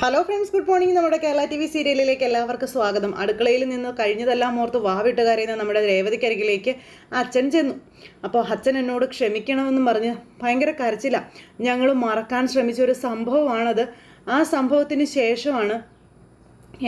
Hello friends good morning നമ്മുടെ Kerala T V സീരിയലിലേക്ക് എല്ലാവർക്കും സ്വാഗതം. അടുക്കളയിൽ നിന്ന് കഴിഞ്ഞതെല്ലാം ഓർത്ത് വാവിട്ട് നമ്മുടെ രേവതിക്കരികിലേക്ക് അച്ഛൻ ചെന്നു. അപ്പോൾ അച്ഛൻ എന്നോട് ക്ഷമിക്കണമെന്നും പറഞ്ഞ് ഭയങ്കര കരച്ചില്ല ഞങ്ങൾ മറക്കാൻ ശ്രമിച്ച ഒരു സംഭവമാണത്. ആ സംഭവത്തിന് ശേഷമാണ്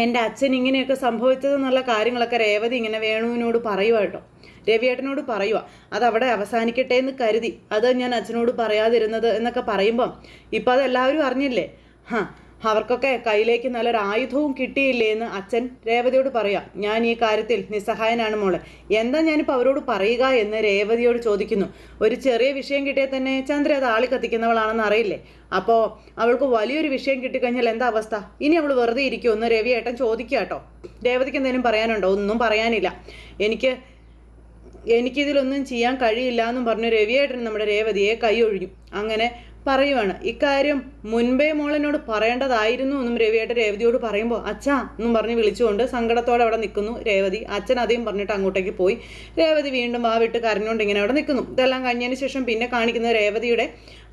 എന്റെ അച്ഛൻ ഇങ്ങനെയൊക്കെ സംഭവിച്ചതെന്നുള്ള കാര്യങ്ങളൊക്കെ രേവതി ഇങ്ങനെ വേണുവിനോട് പറയുക കേട്ടോ. രവിയേട്ടനോട് പറയുക അത് അവിടെ അവസാനിക്കട്ടെ എന്ന് കരുതി. അത് ഞാൻ അച്ഛനോട് പറയാതിരുന്നത് എന്നൊക്കെ പറയുമ്പം ഇപ്പം അതെല്ലാവരും അറിഞ്ഞില്ലേ? ഹാ അവർക്കൊക്കെ കയ്യിലേക്ക് നല്ലൊരു ആയുധവും കിട്ടിയില്ലേ എന്ന് അച്ഛൻ രേവതിയോട് പറയാം. ഞാൻ ഈ കാര്യത്തിൽ നിസ്സഹായനാണ് മോളെ. എന്താ ഞാനിപ്പോൾ അവരോട് പറയുക? എന്ന് രേവതിയോട് ചോദിക്കുന്നു. ഒരു ചെറിയ വിഷയം കിട്ടിയാൽ തന്നെ ചന്ദ്ര അത് ആളി കത്തിക്കുന്നവളാണെന്ന് അറിയില്ലേ? അപ്പോൾ അവൾക്ക് വലിയൊരു വിഷയം കിട്ടിക്കഴിഞ്ഞാൽ എന്താ അവസ്ഥ? ഇനി അവൾ വെറുതെ ഇരിക്കുമെന്ന് ഏട്ടൻ ചോദിക്കുക കേട്ടോ. രേവതിക്ക് എന്തെങ്കിലും പറയാനുണ്ടോ? ഒന്നും പറയാനില്ല. എനിക്ക് എനിക്കിതിലൊന്നും ചെയ്യാൻ കഴിയില്ല എന്നും പറഞ്ഞു രവിയേട്ടൻ നമ്മുടെ രേവതിയെ കൈ ഒഴിഞ്ഞു. അങ്ങനെ പറയുവാണ്. ഇക്കാര്യം മുൻപേ മോളെന്നോട് പറയേണ്ടതായിരുന്നു എന്നും രവിയായിട്ട് രേവതിയോട് പറയുമ്പോൾ അച്ഛാ എന്നും പറഞ്ഞ് വിളിച്ചുകൊണ്ട് സങ്കടത്തോടെ അവിടെ നിൽക്കുന്നു രേവതി. അച്ഛൻ അധികം പറഞ്ഞിട്ട് അങ്ങോട്ടേക്ക് പോയി. രേവതി വീണ്ടും ആ വിട്ട് കരഞ്ഞുകൊണ്ട് ഇങ്ങനെ അവിടെ നിൽക്കുന്നു. ഇതെല്ലാം കഴിഞ്ഞതിന് ശേഷം പിന്നെ കാണിക്കുന്നത് രേവതിയുടെ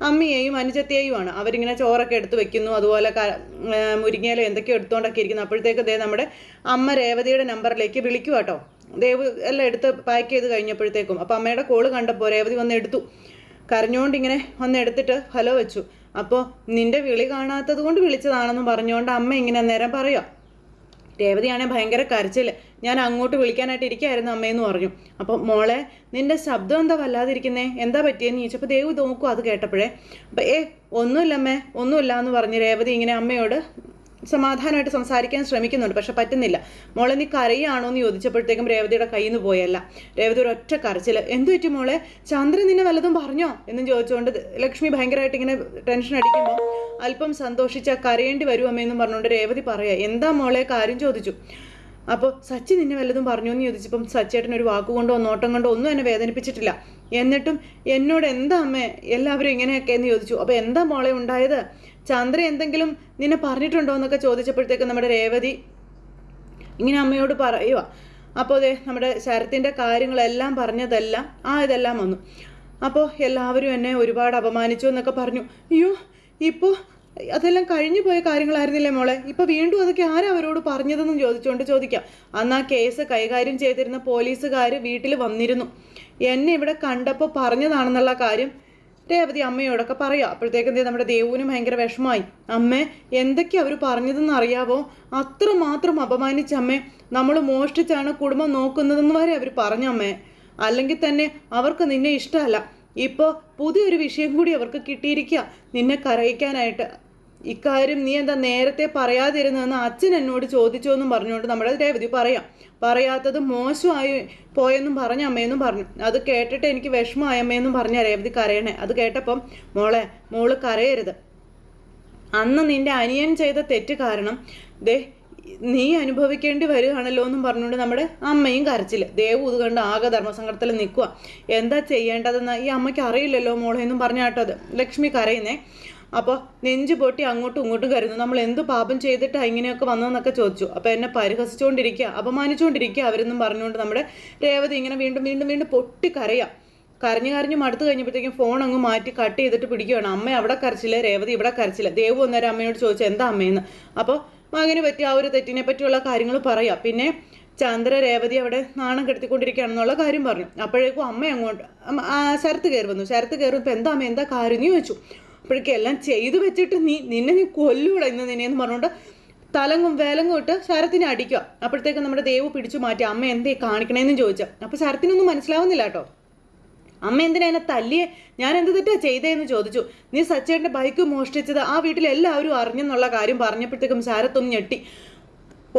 അമ്മയെയും അനുജത്തെയുമാണ്. അവരിങ്ങനെ ചോറൊക്കെ എടുത്ത് വെക്കുന്നു. അതുപോലെ മുരിങ്ങയിലോ എന്തൊക്കെയോ എടുത്തുകൊണ്ടൊക്കെ ഇരിക്കുന്നു. അപ്പോഴത്തേക്ക് ദേ നമ്മുടെ അമ്മ രേവതിയുടെ നമ്പറിലേക്ക് വിളിക്കുക കേട്ടോ ദേവ് എല്ലാം എടുത്ത് പാക്ക് ചെയ്ത് കഴിഞ്ഞപ്പോഴത്തേക്കും. അപ്പോൾ അമ്മയുടെ കോൾ കണ്ടപ്പോൾ രേവതി വന്ന് എടുത്തു. കരഞ്ഞുകൊണ്ട് ഇങ്ങനെ വന്ന് എടുത്തിട്ട് ഹലോ വെച്ചു. അപ്പോൾ നിന്റെ വിളി കാണാത്തത് കൊണ്ട് വിളിച്ചതാണെന്ന് പറഞ്ഞുകൊണ്ട് അമ്മ ഇങ്ങനെ നേരം പറയുക രേവതിയാണെങ്കിൽ ഭയങ്കര കരച്ചിൽ ഞാൻ അങ്ങോട്ട് വിളിക്കാനായിട്ട് ഇരിക്കായിരുന്നു അമ്മയെന്ന് പറഞ്ഞു. അപ്പോൾ മോളെ നിന്റെ ശബ്ദം എന്താ വല്ലാതിരിക്കുന്നേ? എന്താ പറ്റിയെന്ന് ചോദിച്ചപ്പോൾ ദേവ് നോക്കും അത് കേട്ടപ്പോഴേ. അപ്പോൾ ഏ ഒന്നുമില്ല അമ്മേ ഒന്നുമില്ല എന്ന് പറഞ്ഞ് രേവതി ഇങ്ങനെ അമ്മയോട് സമാധാനമായിട്ട് സംസാരിക്കാൻ ശ്രമിക്കുന്നുണ്ട് പക്ഷെ പറ്റുന്നില്ല. മോളെ നീ കരയാണോ എന്ന് ചോദിച്ചപ്പോഴത്തേക്കും രേവതിയുടെ കയ്യിൽ നിന്ന് പോയല്ല. രേവതി ഒരു ഒറ്റ കരച്ചിൽ എന്തു പറ്റി മോളെ? ചന്ദ്രൻ നിന്നെ വല്ലതും പറഞ്ഞോ? എന്നും ചോദിച്ചുകൊണ്ട് ലക്ഷ്മി ഭയങ്കരമായിട്ട് ഇങ്ങനെ ടെൻഷൻ അടിക്കുമ്പോൾ അല്പം സന്തോഷിച്ച കരയേണ്ടി വരും അമ്മയെന്നും പറഞ്ഞുകൊണ്ട് രേവതി പറയാ എന്താ മോളെ? കാര്യം ചോദിച്ചു. അപ്പോൾ സച്ചി നിന്നെ വല്ലതും പറഞ്ഞു? എന്ന് ചോദിച്ചപ്പം സച്ചേട്ടൻ ഒരു വാക്കുകൊണ്ടോ നോട്ടം കൊണ്ടോ ഒന്നും എന്നെ വേദനിപ്പിച്ചിട്ടില്ല. എന്നിട്ടും എന്നോട് എന്താ അമ്മേ? എല്ലാവരും ഇങ്ങനെയൊക്കെ? എന്ന് ചോദിച്ചു. അപ്പോൾ എന്താ മോളെ ഉണ്ടായത്? ചന്ദ്ര എന്തെങ്കിലും നിന്നെ പറഞ്ഞിട്ടുണ്ടോ എന്നൊക്കെ ചോദിച്ചപ്പോഴത്തേക്ക് നമ്മുടെ രേവതി ഇങ്ങനെ അമ്മയോട് പറയുക അപ്പോൾ അതെ നമ്മുടെ ശരത്തിന്റെ കാര്യങ്ങളെല്ലാം പറഞ്ഞതെല്ലാം ആ ഇതെല്ലാം വന്നു. അപ്പോൾ എല്ലാവരും എന്നെ ഒരുപാട് അപമാനിച്ചു എന്നൊക്കെ പറഞ്ഞു. അയ്യോ ഇപ്പോൾ അതെല്ലാം കഴിഞ്ഞു പോയ കാര്യങ്ങളായിരുന്നില്ലേ മോളെ? ഇപ്പോൾ വീണ്ടും അതൊക്കെ ആരാ അവരോട് പറഞ്ഞതെന്നും ചോദിച്ചുകൊണ്ട് ചോദിക്കാം. അന്ന് ആ കേസ് കൈകാര്യം ചെയ്തിരുന്ന പോലീസുകാർ വീട്ടിൽ വന്നിരുന്നു. എന്നെ ഇവിടെ കണ്ടപ്പോൾ പറഞ്ഞതാണെന്നുള്ള കാര്യം രേവതി അമ്മയോടൊക്കെ പറയാം. അപ്പോഴത്തേക്ക് എന്തേ നമ്മുടെ ദേവുവിനും ഭയങ്കര വിഷമമായി. അമ്മേ എന്തൊക്കെയാ അവർ പറഞ്ഞതെന്ന് അറിയാവോ? അത്രമാത്രം അപമാനിച്ച അമ്മേ നമ്മൾ മോഷ്ടിച്ചാണ് കുടുംബം നോക്കുന്നതെന്ന് വരെ അവർ പറഞ്ഞമ്മേ അല്ലെങ്കിൽ തന്നെ അവർക്ക് നിന്നെ ഇഷ്ടമല്ല. ഇപ്പോൾ പുതിയൊരു വിഷയം കൂടി അവർക്ക് കിട്ടിയിരിക്കുക നിന്നെ കരയിക്കാനായിട്ട്. ഇക്കാര്യം നീ എന്താ നേരത്തെ പറയാതിരുന്നതെന്ന് അച്ഛൻ എന്നോട് ചോദിച്ചോ എന്നും പറഞ്ഞുകൊണ്ട് നമ്മുടെ രേവതി പറയാം. പറയാത്തത് മോശമായി പോയെന്നും പറഞ്ഞ അമ്മയെന്നും പറഞ്ഞു. അത് കേട്ടിട്ട് എനിക്ക് വിഷമമായ അമ്മയെന്നും പറഞ്ഞ രേവതി കരയണേ. അത് കേട്ടപ്പം മോളെ മോൾ കരയരുത്. അന്ന് നിന്റെ അനിയൻ ചെയ്ത തെറ്റ് കാരണം ദേ നീ അനുഭവിക്കേണ്ടി വരികയാണല്ലോ എന്നും പറഞ്ഞുകൊണ്ട് നമ്മുടെ അമ്മയും കരച്ചില്ല ദേവു ഇത് കണ്ട് ആകെ ധർമ്മസങ്കടത്തിൽ നിൽക്കുക എന്താ ചെയ്യേണ്ടതെന്ന് ഈ അമ്മയ്ക്ക് അറിയില്ലല്ലോ മോളെ എന്നും പറഞ്ഞാട്ടോ അത് ലക്ഷ്മി കരയുന്നേ. അപ്പോൾ നെഞ്ചു പൊട്ടി അങ്ങോട്ടും ഇങ്ങോട്ടും കരുന്നു നമ്മൾ എന്ത് പാപം ചെയ്തിട്ടാ ഇങ്ങനെയൊക്കെ വന്നതെന്നൊക്കെ ചോദിച്ചു. അപ്പോൾ എന്നെ പരിഹസിച്ചുകൊണ്ടിരിക്കുക അപമാനിച്ചുകൊണ്ടിരിക്കുക അവരെന്നും പറഞ്ഞുകൊണ്ട് നമ്മുടെ രേവതി ഇങ്ങനെ വീണ്ടും വീണ്ടും വീണ്ടും പൊട്ടി കരയാം. കരഞ്ഞു കരഞ്ഞു മടുത്തു കഴിഞ്ഞപ്പോഴത്തേക്കും ഫോൺ അങ്ങ് മാറ്റി കട്ട് ചെയ്തിട്ട് പിടിക്കുകയാണ് അമ്മ അവിടെ കരച്ചില്ല രേവതി ഇവിടെ കരച്ചില്ല. ദേവു അന്നേരം അമ്മയോട് ചോദിച്ചു എന്താ അമ്മയെന്ന് അപ്പോൾ മകന് പറ്റിയ ആ ഒരു തെറ്റിനെ പറ്റിയുള്ള കാര്യങ്ങൾ പറയാം. പിന്നെ ചന്ദ്ര രേവതി അവിടെ നാണം കെടുത്തിക്കൊണ്ടിരിക്കുകയാണെന്നുള്ള കാര്യം പറഞ്ഞു. അപ്പോഴേക്കും അമ്മ അങ്ങോട്ട് ശരത്ത് കയറി വന്നു. ശരത്ത് കയറി ഇപ്പം എന്താ അമ്മ എന്താ കാര്യം? എന്ന് ചോദിച്ചു. അപ്പോഴേക്കും എല്ലാം ചെയ്തു വെച്ചിട്ട് നീ നിന്നെ നീ കൊല്ലൂടെ ഇന്ന് നിന്നെ എന്ന് പറഞ്ഞുകൊണ്ട് തലങ്ങും വേലങ്ങും ഇട്ട് ശരത്തിനെ അടിക്കുക. അപ്പോഴത്തേക്കും നമ്മുടെ ദേവ് പിടിച്ചു മാറ്റി അമ്മ എന്തേ കാണിക്കണേന്ന് ചോദിച്ചു. അപ്പോൾ ശരത്തിനൊന്നും മനസ്സിലാവുന്നില്ല കേട്ടോ. അമ്മ എന്തിനാ എന്നെ തല്ലിയെ? ഞാൻ എന്ത് തെറ്റാ ചെയ്തേന്ന് ചോദിച്ചു. നീ സച്ചേട്ടന്റെ ബൈക്ക് മോഷ്ടിച്ചത് ആ വീട്ടിൽ എല്ലാവരും അറിഞ്ഞെന്നുള്ള കാര്യം പറഞ്ഞപ്പോഴത്തേക്കും ശരത്തൊന്നും ഞെട്ടി.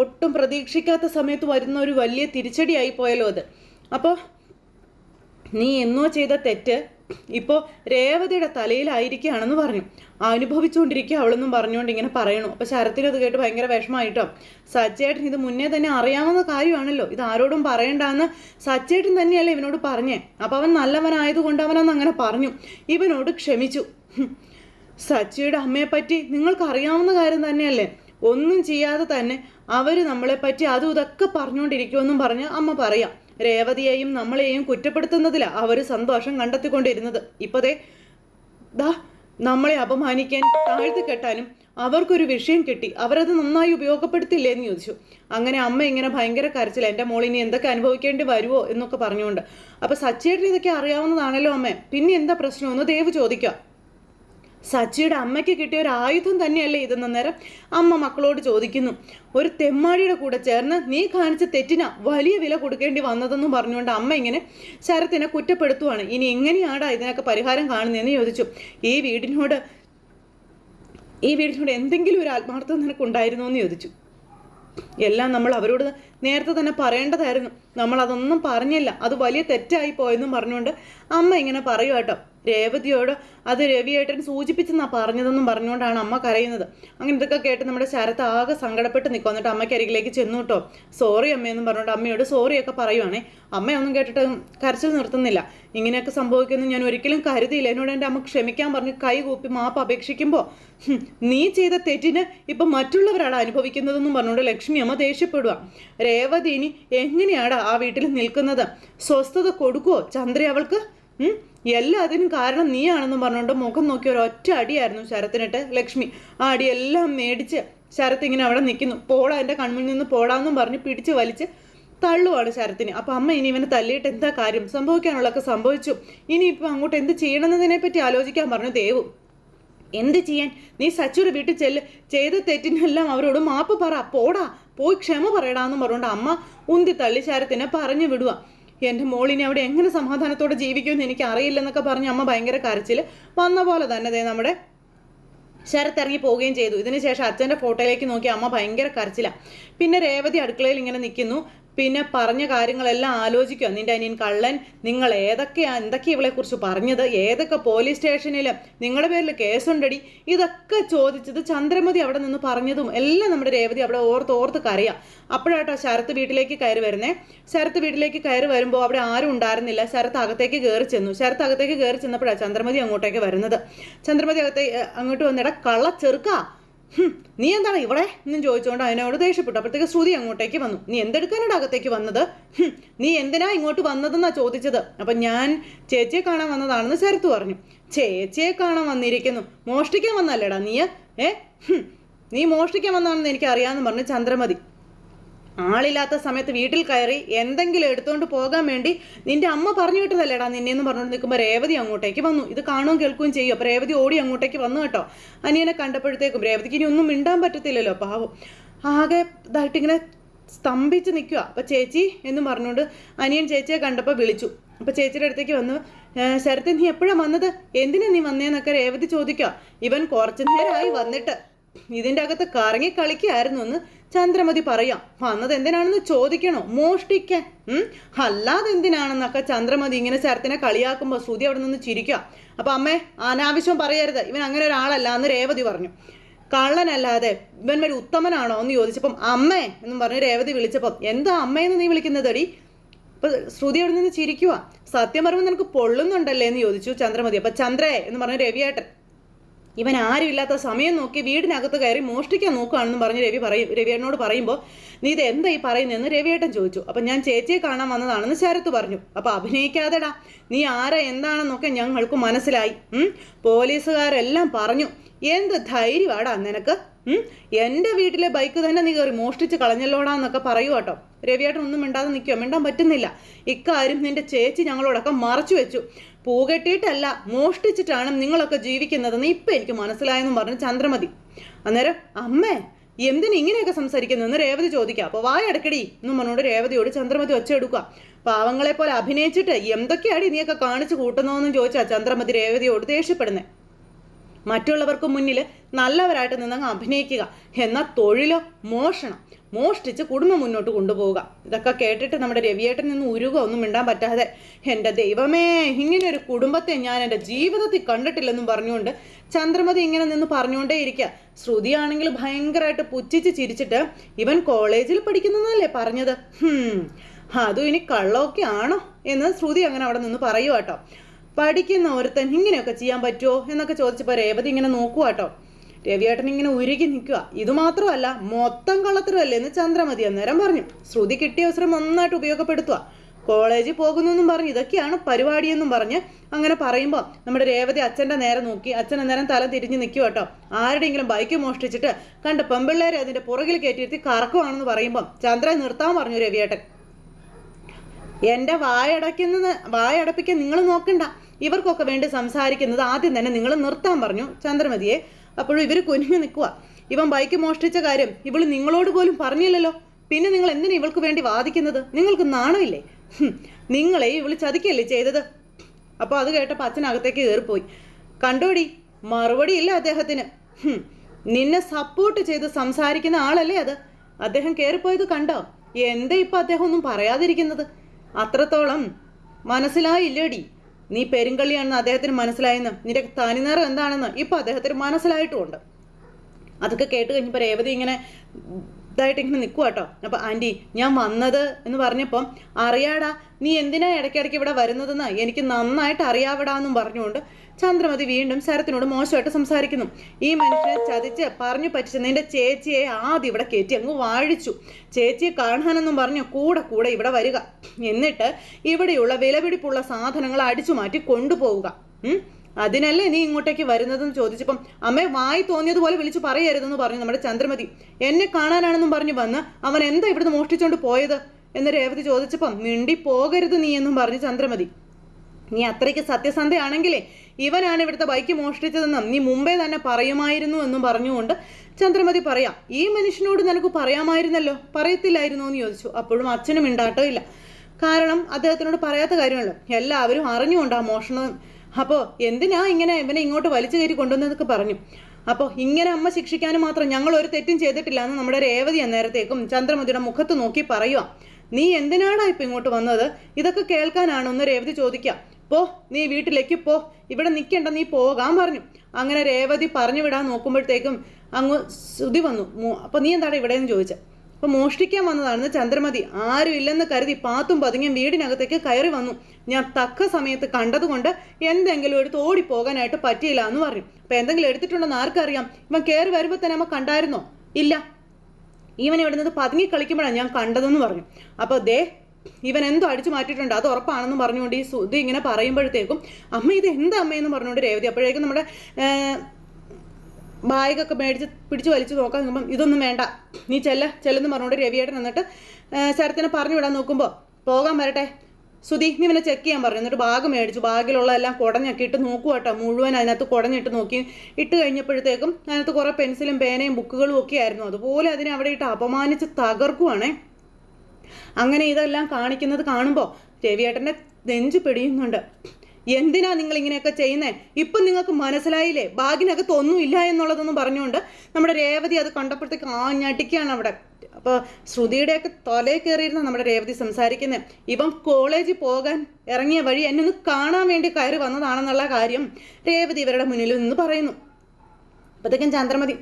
ഒട്ടും പ്രതീക്ഷിക്കാത്ത സമയത്ത് വരുന്ന ഒരു വലിയ തിരിച്ചടിയായി പോയല്ലോ അത്. അപ്പോൾ നീ എന്നോ ചെയ്ത തെറ്റ് ഇപ്പോൾ രേവതിയുടെ തലയിലായിരിക്കുകയാണെന്ന് പറഞ്ഞു. അനുഭവിച്ചുകൊണ്ടിരിക്കുക അവളെന്നും പറഞ്ഞുകൊണ്ട് ഇങ്ങനെ പറയണു. അപ്പോൾ അത് കേട്ട് ഭയങ്കര വിഷമമായിട്ടോ സച്ചേട്ടൻ ഇത് മുന്നേ തന്നെ അറിയാവുന്ന കാര്യമാണല്ലോ. ഇത് ആരോടും പറയണ്ടെന്ന് സച്ചേട്ടൻ തന്നെയല്ലേ ഇവനോട് പറഞ്ഞേ. അപ്പോൾ അവൻ നല്ലവനായതുകൊണ്ട് അവനന്ന് അങ്ങനെ പറഞ്ഞു. ഇവനോട് ക്ഷമിച്ചു. സച്ചിയുടെ അമ്മയെപ്പറ്റി നിങ്ങൾക്ക് അറിയാവുന്ന കാര്യം തന്നെയല്ലേ? ഒന്നും ചെയ്യാതെ തന്നെ അവർ നമ്മളെപ്പറ്റി അതും ഇതൊക്കെ പറഞ്ഞുകൊണ്ടിരിക്കുമെന്നും പറഞ്ഞ് അമ്മ പറയാം. രേവതിയെയും നമ്മളെയും കുറ്റപ്പെടുത്തുന്നതിലാണ് അവർ സന്തോഷം കണ്ടെത്തിക്കൊണ്ടിരുന്നത്. ഇപ്പതേ ദാ നമ്മളെ അപമാനിക്കാൻ താഴ്ത്തി കെട്ടാനും അവർക്കൊരു വിഷയം കിട്ടി. അവരത് നന്നായി ഉപയോഗപ്പെടുത്തില്ലേ എന്ന് ചോദിച്ചു. അങ്ങനെ അമ്മ ഇങ്ങനെ ഭയങ്കര കരച്ചില്ല എന്റെ മോൾ ഇനി എന്തൊക്കെ അനുഭവിക്കേണ്ടി വരുമോ എന്നൊക്കെ പറഞ്ഞുകൊണ്ട്. അപ്പോൾ സച്ചേട്ടന് ഇതൊക്കെ അറിയാവുന്നതാണല്ലോ അമ്മേ. പിന്നെ എന്താ പ്രശ്നമെന്ന് ദേവ് ചോദിക്കുക സച്ചിയുടെ അമ്മയ്ക്ക് കിട്ടിയ ഒരു ആയുധം തന്നെയല്ലേ ഇതെന്ന നേരം അമ്മ മക്കളോട് ചോദിക്കുന്നു. ഒരു തെമ്മാടിയുടെ കൂടെ ചേർന്ന് നീ കാണിച്ച തെറ്റിന വലിയ വില കൊടുക്കേണ്ടി വന്നതെന്നും പറഞ്ഞുകൊണ്ട് അമ്മ ഇങ്ങനെ ശരത്തിനെ കുറ്റപ്പെടുത്തുവാണ്. ഇനി എങ്ങനെയാടാ ഇതിനൊക്കെ പരിഹാരം കാണുന്നതെന്ന് ചോദിച്ചു. ഈ വീടിനോട് ഈ വീടിനോട് എന്തെങ്കിലും ഒരു ആത്മാർത്ഥത നിനക്കുണ്ടായിരുന്നോ എന്ന് ചോദിച്ചു. എല്ലാം നമ്മൾ അവരോട് നേരത്തെ തന്നെ പറയേണ്ടതായിരുന്നു. നമ്മൾ അതൊന്നും പറഞ്ഞില്ല. അത് വലിയ തെറ്റായി പോയെന്നും പറഞ്ഞുകൊണ്ട് അമ്മ ഇങ്ങനെ പറയുക കേട്ടോ. രേവതിയോട് അത് രവിയേട്ടൻ സൂചിപ്പിച്ചെന്നാ പറഞ്ഞതെന്നും പറഞ്ഞുകൊണ്ടാണ് അമ്മ കരയുന്നത്. അങ്ങനെ ഇതൊക്കെ കേട്ട് നമ്മുടെ ശരത്ത് ആകെ സങ്കടപ്പെട്ട് നിൽക്കും എന്നിട്ട് അമ്മയ്ക്ക് അരികിലേക്ക് ചെന്നു കേട്ടോ. സോറി അമ്മയെന്നും പറഞ്ഞുകൊണ്ട് അമ്മയോട് സോറിയൊക്കെ പറയുവാണേ. അമ്മയൊന്നും കേട്ടിട്ട് കരച്ചിൽ നിർത്തുന്നില്ല. ഇങ്ങനെയൊക്കെ സംഭവിക്കുമെന്ന് ഞാൻ ഒരിക്കലും കരുതിയില്ല. എന്നോട് എന്റെ അമ്മ ക്ഷമിക്കാൻ പറഞ്ഞ് കൈ കൂപ്പി മാപ്പ് അപേക്ഷിക്കുമ്പോൾ നീ ചെയ്ത തെറ്റിന് ഇപ്പം മറ്റുള്ളവരാണ് അനുഭവിക്കുന്നതെന്നും പറഞ്ഞുകൊണ്ട് ലക്ഷ്മി അമ്മ ദേഷ്യപ്പെടുക രേവതി ഇനി എങ്ങനെയാണ് ആ വീട്ടിൽ നിൽക്കുന്നത്? സ്വസ്ഥത കൊടുക്കുവോ ചന്ദ്ര അവൾക്ക്? എല്ലാത്തിനും കാരണം നീയാണെന്നും പറഞ്ഞുകൊണ്ട് മുഖം നോക്കി ഒരു ഒറ്റ അടിയായിരുന്നു ശരത്തിനിട്ട് ലക്ഷ്മി. ആ അടിയെല്ലാം മേടിച്ച് ശരത്ത് ഇങ്ങനെ അവിടെ നിൽക്കുന്നു പോടാ എന്റെ കൺമുന്നിൽ നിന്ന് പോടാന്നും പറഞ്ഞ് പിടിച്ച് വലിച്ച് തള്ളുവാണ് ശരത്തിന്. അപ്പം അമ്മ ഇനി ഇവനെ തല്ലിയിട്ട് എന്താ കാര്യം? സംഭവിക്കാനുള്ളതൊക്കെ സംഭവിച്ചു. ഇനിയിപ്പോൾ അങ്ങോട്ട് എന്ത് ചെയ്യണമെന്നതിനെ പറ്റി ആലോചിക്കാൻ പറഞ്ഞു ദേവു. എന്ത് ചെയ്യാൻ? നീ സച്ചുയുടെ വീട്ടിൽ ചെല്ല്. ചെയ്ത തെറ്റിനെല്ലാം അവരോട് മാപ്പ് പറ. പോടാ പോയി ക്ഷമ പറയടാന്ന് പറഞ്ഞുകൊണ്ട് അമ്മ ഉന്തി തള്ളി ശരത്തിനെ പറഞ്ഞു വിടുക എന്റെ മോളിനെ അവിടെ എങ്ങനെ സമാധാനത്തോടെ ജീവിക്കുമെന്ന് എനിക്ക് അറിയില്ലെന്നൊക്കെ പറഞ്ഞ് അമ്മ ഭയങ്കര കരച്ചിൽ വന്ന പോലെ തന്നെ ദേ നമ്മുടെ ശരത്ത് ഇറങ്ങി പോവുകയും ചെയ്തു. ഇതിനുശേഷം അച്ഛന്റെ ഫോട്ടോയിലേക്ക് നോക്കി അമ്മ ഭയങ്കര കരച്ചില. പിന്നെ രേവതി അടുക്കളയിൽ ഇങ്ങനെ നിൽക്കുന്നു പിന്നെ പറഞ്ഞ കാര്യങ്ങളെല്ലാം ആലോചിക്കുക. നിന്റെ അനിയൻ കള്ളൻ നിങ്ങൾ ഏതൊക്കെയാ എന്തൊക്കെ ഇവളെക്കുറിച്ച് പറഞ്ഞത്? ഏതൊക്കെ പോലീസ് സ്റ്റേഷനിൽ നിങ്ങളുടെ പേരിൽ കേസുണ്ടടി? ഇതൊക്കെ ചോദിച്ചത് ചന്ദ്രമതി അവിടെ നിന്ന് പറഞ്ഞതും എല്ലാം നമ്മുടെ രേവതി അവിടെ ഓർത്ത് ഓർത്ത് കരയാം. അപ്പോഴാട്ടോ ശരത്ത് വീട്ടിലേക്ക് കയറി വരുന്നേ. ശരത്ത് വീട്ടിലേക്ക് കയറി വരുമ്പോൾ അവിടെ ആരും ഉണ്ടായിരുന്നില്ല. ശരത്ത് അകത്തേക്ക് കയറി ചെന്നു. ശരത്ത് അകത്തേക്ക് കയറി ചെന്നപ്പോഴാണ് ചന്ദ്രമതി അങ്ങോട്ടേക്ക് വരുന്നത്. ചന്ദ്രമതി അകത്തേക്ക് അങ്ങോട്ട് വന്നിട. കള്ള ചെറുക്കാ നീ എന്താണ് ഇവിടെ? എന്നും ചോദിച്ചുകൊണ്ട് അതിനോട് ദേഷ്യപ്പെട്ടു. അപ്പോഴത്തേക്ക് ശ്രുതി അങ്ങോട്ടേക്ക് വന്നു. നീ എന്തെടുക്കാനാണ് അകത്തേക്ക് വന്നത്? നീ എന്തിനാ ഇങ്ങോട്ട് വന്നതെന്നാ ചോദിച്ചത്? അപ്പം ഞാൻ ചേച്ചിയെ കാണാൻ വന്നതാണെന്ന് ശരത്ത് പറഞ്ഞു. ചേച്ചിയെ കാണാൻ വന്നിരിക്കുന്നു. മോഷ്ടിക്കാൻ വന്നല്ലേടാ നീ ഏ? നീ മോഷ്ടിക്കാൻ വന്നാണെന്ന് എനിക്ക് അറിയാമെന്ന് പറഞ്ഞു ചന്ദ്രമതി. ആളില്ലാത്ത സമയത്ത് വീട്ടിൽ കയറി എന്തെങ്കിലും എടുത്തുകൊണ്ട് പോകാൻ വേണ്ടി നിന്റെ അമ്മ പറഞ്ഞു വിട്ടതല്ലേടാ നിന്നെ എന്ന് പറഞ്ഞുകൊണ്ട് നിൽക്കുമ്പോൾ രേവതി അങ്ങോട്ടേക്ക് വന്നു. ഇത് കാണുകയും കേൾക്കുകയും ചെയ്യും. അപ്പോൾ രേവതി ഓടി അങ്ങോട്ടേക്ക് വന്നു കേട്ടോ. അനിയനെ കണ്ടപ്പോഴത്തേക്കും രേവതിക്ക് ഇനി ഒന്നും മിണ്ടാൻ പറ്റത്തില്ലല്ലോ പാവം. ആകെ ഇതായിട്ട് ഇങ്ങനെ സ്തംഭിച്ച് നിൽക്കുക അപ്പോൾ ചേച്ചി എന്ന് പറഞ്ഞുകൊണ്ട് അനിയൻ ചേച്ചിയെ കണ്ടപ്പോൾ വിളിച്ചു. അപ്പോൾ ചേച്ചിയുടെ അടുത്തേക്ക് വന്നു. ശരത്തെ നീ എപ്പോഴാണ് വന്നത്? എന്തിനാ നീ വന്നേന്നൊക്കെ രേവതി ചോദിക്കുക ഇവൻ കുറച്ചു നേരമായി വന്നിട്ട് ഇതിന്റെ അകത്ത് കറങ്ങി കളിക്കായിരുന്നു എന്ന് ചന്ദ്രമതി പറയാം വന്നത് എന്തിനാണെന്ന് ചോദിക്കണോ? മോഷ്ടിക്കാൻ? അല്ലാതെ എന്തിനാണെന്നൊക്കെ ചന്ദ്രമതി ഇങ്ങനെ ചരത്തിനെ കളിയാക്കുമ്പോൾ ശ്രുതി അവിടെ നിന്ന് ചിരിക്കുക അപ്പം അമ്മേ അനാവശ്യം പറയരുത്. ഇവൻ അങ്ങനെ ഒരാളല്ല എന്ന് രേവതി പറഞ്ഞു. കള്ളനല്ലാതെ ഇവൻ ഒരു ഉത്തമനാണോ എന്ന് ചോദിച്ചപ്പം അമ്മേ എന്നും പറഞ്ഞ് രേവതി വിളിച്ചപ്പം എന്താ അമ്മയെന്ന് നീ വിളിക്കുന്നതടി? അപ്പൊ ശ്രുതി അവിടെ നിന്ന് ചിരിക്കുക സത്യം പറയുമ്പോൾ നിനക്ക് പൊള്ളുന്നുണ്ടല്ലേ എന്ന് ചോദിച്ചു ചന്ദ്രമതി. അപ്പൊ ചന്ദ്രേ എന്ന് പറഞ്ഞ രവിയേട്ടൻ ഇവൻ ആരുമില്ലാത്ത സമയം നോക്കി വീടിനകത്ത് കയറി മോഷ്ടിക്കാൻ നോക്കുകയാണെന്ന് പറഞ്ഞ് രവി പറയും രവിയേട്ടനോട് പറയുമ്പോൾ നീ ഇത് എന്താ ഈ പറയുന്നതെന്ന് രവിയേട്ടൻ ചോദിച്ചു. അപ്പം ഞാൻ ചേച്ചിയെ കാണാൻ വന്നതാണെന്ന് ശരത്ത് പറഞ്ഞു. അപ്പം അഭിനയിക്കാതെടാ. നീ ആരാ എന്താണെന്നൊക്കെ ഞങ്ങൾക്ക് മനസ്സിലായി? പോലീസുകാരെല്ലാം പറഞ്ഞു എന്ത് ധൈര്യമാടാ നിനക്ക്? എന്റെ വീട്ടിലെ ബൈക്ക് തന്നെ നീ കയറി മോഷ്ടിച്ച് കളഞ്ഞല്ലോടാ എന്നൊക്കെ പറയൂ കേട്ടോ രവിയേട്ടൻ ഒന്നും മിണ്ടാതെ നിൽക്കുക മിണ്ടാൻ പറ്റുന്നില്ല. ഇക്കാര്യം നിന്റെ ചേച്ചി ഞങ്ങളോടൊക്കെ മറച്ചു വെച്ചു. പൂകെട്ടിയിട്ടല്ല മോഷ്ടിച്ചിട്ടാണ് നിങ്ങളൊക്കെ ജീവിക്കുന്നതെന്ന് ഇപ്പം എനിക്ക് മനസ്സിലായെന്നും പറഞ്ഞ് ചന്ദ്രമതി. അന്നേരം അമ്മേ എന്തിന് ഇങ്ങനെയൊക്കെ സംസാരിക്കുന്നതെന്ന് രേവതി ചോദിക്കുക. അപ്പോൾ വായ അടക്കടി എന്നും പറഞ്ഞുകൊണ്ട് രേവതിയോട് ചന്ദ്രമതി ഒച്ച എടുക്കുക. പാവങ്ങളെ പോലെ അഭിനയിച്ചിട്ട് എന്തൊക്കെയാണ് നീയൊക്കെ കാണിച്ചു കൂട്ടുന്നതെന്നും ചോദിച്ചാൽ ചന്ദ്രമതി രേവതിയോട് ദേഷ്യപ്പെടുന്നത് മറ്റുള്ളവർക്ക് മുന്നിൽ നല്ലവരായിട്ട് നിന്നങ്ങ് അഭിനയിക്കുക. എന്നാൽ തൊഴിലോ മോഷണം. മോഷ്ടിച്ച് കുടുംബം മുന്നോട്ട് കൊണ്ടുപോവുക. ഇതൊക്കെ കേട്ടിട്ട് നമ്മുടെ രവിയേട്ടൻ നിന്ന് ഉരുക ഒന്നും മിണ്ടാൻ പറ്റാതെ എന്റെ ദൈവമേ ഇങ്ങനെ ഒരു കുടുംബത്തെ ഞാൻ എന്റെ ജീവിതത്തിൽ കണ്ടിട്ടില്ലെന്നും പറഞ്ഞുകൊണ്ട് ചന്ദ്രമതി ഇങ്ങനെ നിന്ന് പറഞ്ഞുകൊണ്ടേ ഇരിക്കുക ശ്രുതിയാണെങ്കിൽ ഭയങ്കരമായിട്ട് പുച്ഛിച്ച് ചിരിച്ചിട്ട് ഇവൻ കോളേജിൽ പഠിക്കുന്നതല്ലേ പറഞ്ഞത്? അതും ഇനി കള്ളമൊക്കെ ആണോ? എന്ന് ശ്രുതി അങ്ങനെ അവിടെ നിന്ന് പറയുക കേട്ടോ പഠിക്കുന്ന ഒരുത്തൻ ഇങ്ങനെയൊക്കെ ചെയ്യാൻ പറ്റുമോ എന്നൊക്കെ ചോദിച്ചപ്പോൾ രേവതി ഇങ്ങനെ നോക്കുക കേട്ടോ രവിയേട്ടൻ ഇങ്ങനെ ഉരുകി നിൽക്കുക ഇതുമാത്രമല്ല മൊത്തം കള്ളത്തരമല്ലേ എന്ന് ചന്ദ്രമതി അന്നേരം പറഞ്ഞു. ശ്രുതി കിട്ടിയ അവസരം നന്നായിട്ട് ഉപയോഗപ്പെടുത്തുക കോളേജിൽ പോകുന്നു എന്നും പറഞ്ഞ്. ഇതൊക്കെയാണ് പരിപാടിയെന്നും പറഞ്ഞ് അങ്ങനെ പറയുമ്പോൾ നമ്മുടെ രേവതി അച്ഛന്റെ നേരെ നോക്കി. അച്ഛൻ അന്നേരം തല തിരിഞ്ഞ് നിൽക്കുക കേട്ടോ ആരുടെയെങ്കിലും ബൈക്ക് മോഷ്ടിച്ചിട്ട് കണ്ട് പെമ്പിള്ളേരെ അതിന്റെ പുറകിൽ കയറ്റിയിരുത്തി കറക്കുവാണെന്ന് പറയുമ്പോൾ ചന്ദ്രൻ നിർത്താൻ പറഞ്ഞു രവിയേട്ടൻ. എന്റെ വായടയ്ക്കുന്നത് വായടപ്പിക്കാൻ നിങ്ങൾ നോക്കണ്ട. ഇവർക്കൊക്കെ വേണ്ടി സംസാരിക്കുന്നത് ആദ്യം തന്നെ നിങ്ങൾ നിർത്താൻ പറഞ്ഞു ചന്ദ്രമതിയെ. അപ്പോഴും ഇവർ കുനിഞ്ഞു നിൽക്കുക ഇവൻ ബൈക്ക് മോഷ്ടിച്ച കാര്യം ഇവൾ നിങ്ങളോട് പോലും പറഞ്ഞില്ലല്ലോ. പിന്നെ നിങ്ങൾ എന്തിനാ ഇവൾക്ക് വേണ്ടി വാദിക്കുന്നത്? നിങ്ങൾക്ക് നാണമില്ലേ? നിങ്ങളെ ഇവൾ ചതിക്കല്ലേ ചെയ്തത്? അപ്പോൾ അത് കേട്ടപ്പോൾ അച്ഛനകത്തേക്ക് കയറിപ്പോയി. കണ്ടോടി മറുപടി ഇല്ല അദ്ദേഹത്തിന്. നിന്നെ സപ്പോർട്ട് ചെയ്ത് സംസാരിക്കുന്ന ആളല്ലേ അത്? അദ്ദേഹം കയറിപ്പോയത് കണ്ടോ? എന്താ ഇപ്പം അദ്ദേഹം ഒന്നും പറയാതിരിക്കുന്നത്? അത്രത്തോളം മനസ്സിലായില്ലേടി? നീ പെരുങ്കള്ളിയാണെന്ന് അദ്ദേഹത്തിന് മനസ്സിലായെന്ന് നിന്റെ തനിനിറം എന്താണെന്ന് ഇപ്പം അദ്ദേഹത്തിന് മനസ്സിലായിട്ടുമുണ്ട്. അതൊക്കെ കേട്ട് കഴിഞ്ഞപ്പോൾ രേവതി ഇങ്ങനെ ഇതായിട്ട് ഇങ്ങനെ നിൽക്കുക കേട്ടോ അപ്പോൾ ആന്റി ഞാൻ വന്നത് എന്ന് പറഞ്ഞപ്പം അറിയാടാ നീ എന്തിനാ ഇടയ്ക്കിടയ്ക്ക് ഇവിടെ വരുന്നതെന്ന് എനിക്ക് നന്നായിട്ട് അറിയാവിടാന്നും പറഞ്ഞുകൊണ്ട് ചന്ദ്രമതി വീണ്ടും ശരത്തിനോട് മോശമായിട്ട് സംസാരിക്കുന്നു. ഈ മനുഷ്യനെ ചതിച്ച് പറഞ്ഞു പറ്റിച്ച് നിന്റെ ചേച്ചിയെ ആദ്യം ഇവിടെ കയറ്റി അങ്ങ് വാഴിച്ചു. ചേച്ചിയെ കാണാനെന്നും പറഞ്ഞു കൂടെ കൂടെ ഇവിടെ വരിക. എന്നിട്ട് ഇവിടെയുള്ള വിലപിടിപ്പുള്ള സാധനങ്ങൾ അടിച്ചു മാറ്റി കൊണ്ടുപോവുക. അതിനല്ലേ നീ ഇങ്ങോട്ടേക്ക് വരുന്നതെന്ന് ചോദിച്ചപ്പം അമ്മേ വായി തോന്നിയതുപോലെ വിളിച്ചു പറയരുതെന്ന് പറഞ്ഞു നമ്മുടെ ചന്ദ്രമതി. എന്നെ കാണാനാണെന്നും പറഞ്ഞു വന്ന് അവൻ എന്താ ഇവിടുന്ന് മോഷ്ടിച്ചോണ്ട് പോയത്? എന്ന് രേവതി ചോദിച്ചപ്പം മിണ്ടി പോകരുത് നീ എന്നും പറഞ്ഞു ചന്ദ്രമതി. നീ അത്രയ്ക്ക് സത്യസന്ധയാണെങ്കിലേ ഇവനാണ് ഇവിടുത്തെ ബൈക്ക് മോഷ്ടിച്ചതെന്നും നീ മുമ്പേ തന്നെ പറയുമായിരുന്നു എന്നും പറഞ്ഞുകൊണ്ട് ചന്ദ്രമതി പറയാം ഈ മനുഷ്യനോട് നിനക്ക് പറയാമായിരുന്നല്ലോ? പറയത്തില്ലായിരുന്നോ? എന്ന് ചോദിച്ചു. അപ്പോഴും അച്ഛനും മിണ്ടാട്ടോ ഇല്ല കാരണം അദ്ദേഹത്തിനോട് പറയാത്ത കാര്യമല്ലോ. എല്ലാവരും അറിഞ്ഞുകൊണ്ടാ മോഷണം. അപ്പോൾ എന്തിനാ ഇങ്ങനെ ഇവനെ ഇങ്ങോട്ട് വലിച്ചു കയറ്റി കൊണ്ടുവന്നതൊക്കെ പറഞ്ഞു. അപ്പോൾ ഇങ്ങനെ അമ്മ ശിക്ഷിക്കാനും മാത്രം ഞങ്ങൾ ഒരു തെറ്റും ചെയ്തിട്ടില്ല എന്ന് നമ്മുടെ രേവതി അന്നേരത്തേക്കും ചന്ദ്രമതിയുടെ മുഖത്ത് നോക്കി പറയുക നീ എന്തിനാടാ ഇപ്പം ഇങ്ങോട്ട് വന്നത്? ഇതൊക്കെ കേൾക്കാനാണോ എന്ന് രേവതി ചോദിക്കാം. പോ നീ വീട്ടിലേക്ക് പോ. ഇവിടെ നിൽക്കേണ്ട നീ പോകാൻ പറഞ്ഞു. അങ്ങനെ രേവതി പറഞ്ഞു വിടാൻ നോക്കുമ്പോഴത്തേക്കും അങ്ങ് ശ്രുതി വന്നു. അപ്പോൾ നീ എന്താണ് ഇവിടെ എന്ന് ചോദിച്ചത് അപ്പോൾ മോഷ്ടിക്കാൻ വന്നതാണെന്ന് ചന്ദ്രമതി ആരും ഇല്ലെന്ന് കരുതി പാത്തും പതുങ്ങിയും വീടിനകത്തേക്ക് കയറി വന്നു. ഞാൻ തക്ക സമയത്ത് കണ്ടതുകൊണ്ട് എന്തെങ്കിലും എടുത്ത് ഓടിപ്പോകാനായിട്ട് പറ്റിയില്ല എന്ന് പറഞ്ഞു. അപ്പോൾ എന്തെങ്കിലും എടുത്തിട്ടുണ്ടെന്ന് ആർക്കറിയാം? ഇവൻ കയറി വരുമ്പോൾ തന്നെ അമ്മ കണ്ടായിരുന്നോ? ഇല്ല. ഇവൻ ഇവിടെ നിന്ന് പതുങ്ങി കളിക്കുമ്പോഴാണ് ഞാൻ കണ്ടതെന്ന് പറഞ്ഞു. അപ്പോൾ ദേ ഇവൻ എന്തോ അടിച്ചു മാറ്റിയിട്ടുണ്ട് അത് ഉറപ്പാണെന്ന് പറഞ്ഞുകൊണ്ട് ഈ സുധി ഇങ്ങനെ പറയുമ്പോഴത്തേക്കും അമ്മ ഇത് എന്താ അമ്മയെന്ന് പറഞ്ഞുകൊണ്ട് രേവതി അപ്പോഴേക്കും നമ്മുടെ ബാഗൊക്കെ മേടിച്ച് പിടിച്ച് വലിച്ചു നോക്കാൻ നോക്കുമ്പം ഇതൊന്നും വേണ്ട നീ ചെല്ല ചെല്ലെന്ന് പറഞ്ഞുകൊണ്ട് രവിയേട്ടൻ എന്നിട്ട് ശരത്തിനെ പറഞ്ഞു വിടാൻ നോക്കുമ്പോൾ പോകാൻ വരട്ടെ സുധി നീ ഇവനെ ചെക്ക് ചെയ്യാൻ പറഞ്ഞു എന്നിട്ട് ബാഗ് മേടിച്ചു ബാഗിലുള്ള എല്ലാം കുടഞ്ഞൊക്കെ ഇട്ട് നോക്കുക കേട്ടോ മുഴുവൻ അതിനകത്ത് കുടഞ്ഞിട്ട് നോക്കി. ഇട്ട് കഴിഞ്ഞപ്പോഴത്തേക്കും അതിനകത്ത് കുറേ പെൻസിലും പേനയും ബുക്കുകളും ഒക്കെ ആയിരുന്നു. അതുപോലെ അതിനെ അവിടെ ഇട്ട് അപമാനിച്ച് തകർക്കുവാണേ. അങ്ങനെ ഇതെല്ലാം കാണിക്കുന്നത് കാണുമ്പോൾ രവിയേട്ടന്റെ നെഞ്ചു പിടിയുന്നുണ്ട്. എന്തിനാ നിങ്ങൾ ഇങ്ങനെയൊക്കെ ചെയ്യുന്നേ? ഇപ്പം നിങ്ങൾക്ക് മനസ്സിലായില്ലേ? ബാഗിനകത്ത് ഒന്നും ഇല്ല എന്നുള്ളതെന്ന് പറഞ്ഞുകൊണ്ട് നമ്മുടെ രേവതി അത് കണ്ടപ്പോഴത്തേക്ക് ആ ഞടിക്കുകയാണ് അവിടെ. അപ്പോൾ ശ്രുതിയുടെയൊക്കെ തലയിൽ കയറിയിരുന്ന നമ്മുടെ രേവതി സംസാരിക്കുന്നത് ഇവൻ കോളേജിൽ പോകാൻ ഇറങ്ങിയ വഴി എന്നെ ഒന്ന് കാണാൻ വേണ്ടി കയറി വന്നതാണെന്നുള്ള കാര്യം രേവതി ഇവരുടെ മുന്നിൽ നിന്ന് പറയുന്നു. അപ്പോഴത്തേക്കും ചന്ദ്രമതി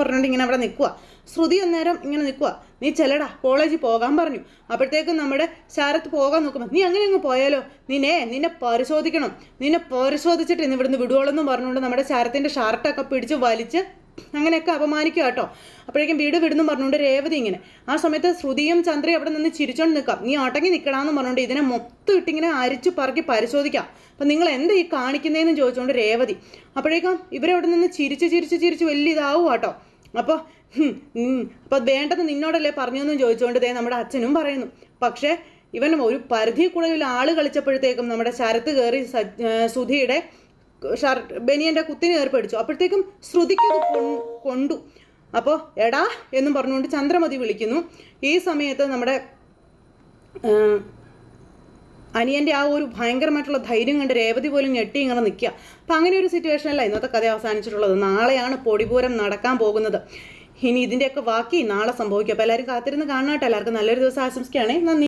പറഞ്ഞുകൊണ്ട് ഇങ്ങനെ അവിടെ നിൽക്കുക ശ്രുതി അന്നേരം ഇങ്ങനെ നിൽക്കുക നീ ചെല്ലടാ കോളേജിൽ പോകാൻ പറഞ്ഞു. അപ്പോഴത്തേക്കും നമ്മുടെ ശാരത്ത് പോകാൻ നോക്കുമ്പോൾ നീ അങ്ങനെ അങ്ങ് പോയാലോ? നിന്നെ നിന്നെ പരിശോധിക്കണം. നിന്നെ പരിശോധിച്ചിട്ട് ഇന്ന് ഇവിടുന്ന് വിടുവോളെന്നും പറഞ്ഞുകൊണ്ട് നമ്മുടെ ശാരത്തിന്റെ ഷർട്ടൊക്കെ പിടിച്ച് വലിച്ച് അങ്ങനെയൊക്കെ അപമാനിക്കുക കേട്ടോ. അപ്പോഴേക്കും വീട് വിടുന്നു പറഞ്ഞുകൊണ്ട് രേവതി ഇങ്ങനെ ആ സമയത്ത് ശ്രുതിയും ചന്ദ്രയും അവിടെ നിന്ന് ചിരിച്ചോണ്ട് നിൽക്കാം. നീ അടങ്ങി നിൽക്കണമെന്ന് പറഞ്ഞുകൊണ്ട് ഇതിനെ മൊത്തം ഇട്ടിങ്ങനെ അരിച്ചു പറക്കി പരിശോധിക്കാം. അപ്പം നിങ്ങൾ എന്താ ഈ കാണിക്കുന്നതെന്ന് ചോദിച്ചുകൊണ്ട് രേവതി. അപ്പോഴേക്കും ഇവരവിടെ നിന്ന് ചിരിച്ച് ചിരിച്ച് ചിരിച്ച് വലിയ ഇതാവും കേട്ടോ. അപ്പോൾ അപ്പോൾ വേണ്ടത് നിന്നോടല്ലേ പറഞ്ഞതെന്ന് ചോദിച്ചുകൊണ്ട് ദേ നമ്മുടെ അച്ഛനും പറയുന്നു. പക്ഷേ ഇവൻ ഒരു പരിധി കൂടുതൽ ആൾ കളിച്ചപ്പോഴത്തേക്കും നമ്മുടെ ശരത്ത് കയറി സുധിയുടെ ഷർട്ട് ബനിയന്റെ കുത്തിന് കയറി പഠിച്ചു അപ്പോഴത്തേക്കും ശ്രുതിക്ക് കൊണ്ടു. അപ്പോൾ എടാ എന്നും പറഞ്ഞുകൊണ്ട് ചന്ദ്രമതി വിളിക്കുന്നു. ഈ സമയത്ത് നമ്മുടെ അനിയന്റെ ആ ഒരു ഭയങ്കരമായിട്ടുള്ള ധൈര്യം കണ്ട് രേവതി പോലും ഞെട്ടി ഇങ്ങനെ നിൽക്കുക. അപ്പം അങ്ങനെ ഒരു സിറ്റുവേഷനല്ല ഇന്നത്തെ കഥ അവസാനിച്ചിട്ടുള്ളത്. നാളെയാണ് പൊടിപൂരം നടക്കാൻ പോകുന്നത്. ഇനി ഇതിന്റെയൊക്കെ ബാക്കി നാളെ സംഭവിക്കും. അപ്പോൾ എല്ലാവരും കാത്തിരുന്ന് കാണാട്ടെ എല്ലാവർക്കും നല്ലൊരു ദിവസം ആശംസിക്കുകയാണെങ്കിൽ നന്ദി.